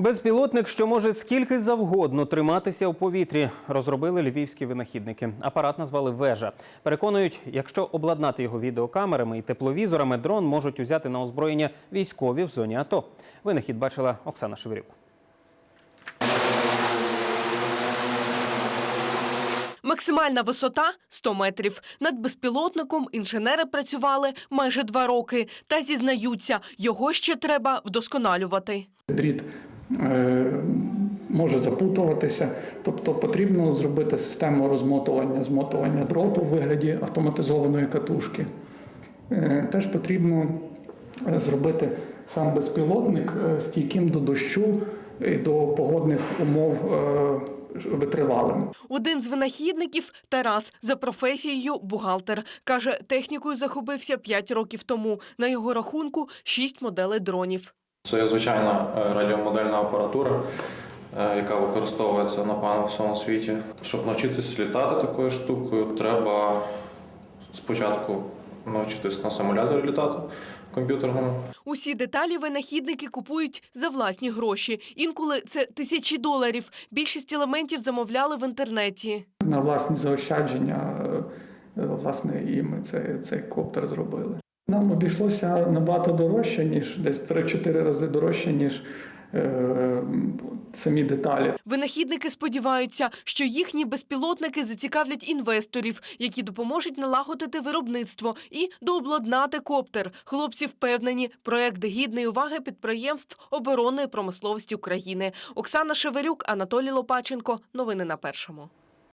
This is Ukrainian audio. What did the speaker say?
Безпілотник, що може скільки завгодно триматися у повітрі, розробили львівські винахідники. Апарат назвали вежа. Переконують, якщо обладнати його відеокамерами і тепловізорами, дрон можуть узяти на озброєння військові в зоні АТО. Винахід бачила Оксана Шевирюк. Максимальна висота 100 метрів. Над безпілотником інженери працювали майже два роки та зізнаються, його ще треба вдосконалювати. Дріт може запутуватися, тобто потрібно зробити систему розмотування, змотування дроту у вигляді автоматизованої катушки. Е, Теж потрібно е, зробити сам безпілотник е, стійким до дощу і до погодних умов е, витривалим. Один з винахідників Тарас за професією бухгалтер каже, технікою захопився 5 років тому. На його рахунку 6 моделей дронів. Це є звичайна е, радіомодельна апаратура, е, яка використовується напевно в всьому світі. Щоб навчитися літати такою штукою, треба спочатку навчитись на симуляторі літати комп'ютерному. Усі деталі винахідники купують за власні гроші. Інколи це тисячі доларів. Більшість елементів замовляли в інтернеті. На власні заощадження, е, власне, і ми цей, цей коптер зробили. Нам обійшлося набагато дорожче, ніж десь в 3-4 рази дорожче, ніж е, самі деталі. Винахідники сподіваються, що їхні безпілотники зацікавлять інвесторів, які допоможуть налагодити виробництво і дообладнати коптер. Хлопці впевнені, проект гідний уваги підприємств оборонної промисловості України. Оксана Шеверюк, Анатолій Лопаченко. Новини на першому.